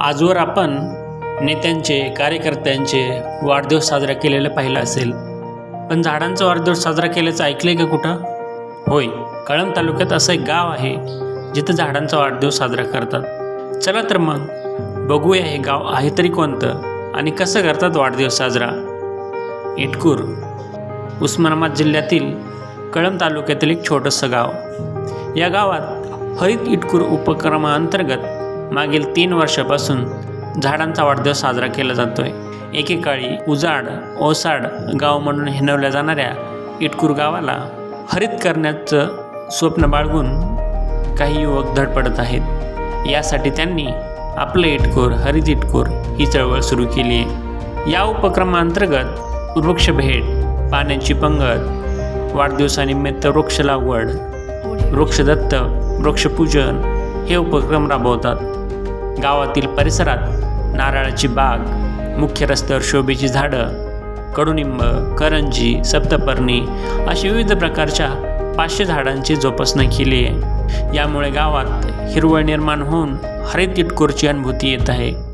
आजवर आपण नेत्यांचे कार्यकर्त्यांचे वाढदिवस साजरा केलेले पाहिलं असेल. पण झाडांचा वाढदिवस साजरा केल्याचं ऐकलं का कुठं? होय कळंब तालुक्यात असं एक गाव आहे जिथं झाडांचा वाढदिवस साजरा करतात. चला तर मग बघूया हे गाव आहे तरी कोणतं आणि कसं करतात वाढदिवस साजरा. इटकूर उस्मानाबाद जिल्ह्यातील कळंब तालुक्यातील एक छोटंसं गाव. या गावात हरित इटकूर उपक्रमाअंतर्गत मागील तीन वर्षापासून झाडांचा वाढदिवस साजरा केला जातो आहे एकेकाळी उजाड ओसाड गाव म्हणून हिनवल्या जाणाऱ्या इटकूर गावाला हरित करण्याचं स्वप्न बाळगून काही युवक धडपडत आहेत. यासाठी त्यांनी आपलं इटकूर हरित इटकूर ही चळवळ सुरू केली आहे. या उपक्रमाअंतर्गत वृक्ष भेट पाण्याची पंगत वाढदिवसानिमित्त वृक्ष लागवड वृक्षदत्त वृक्षपूजन हे उपक्रम राबवतात. गावातील परिसरात नारळाची बाग मुख्य रस्त्यावर शोभेची झाडं कडुनिंब करंजी सप्तपर्णी अशी विविध प्रकारच्या पाचशे झाडांची जोपासना केली आहे. यामुळे गावात हिरवळ निर्माण होऊन हरित इटकोरची अनुभूती येत आहे.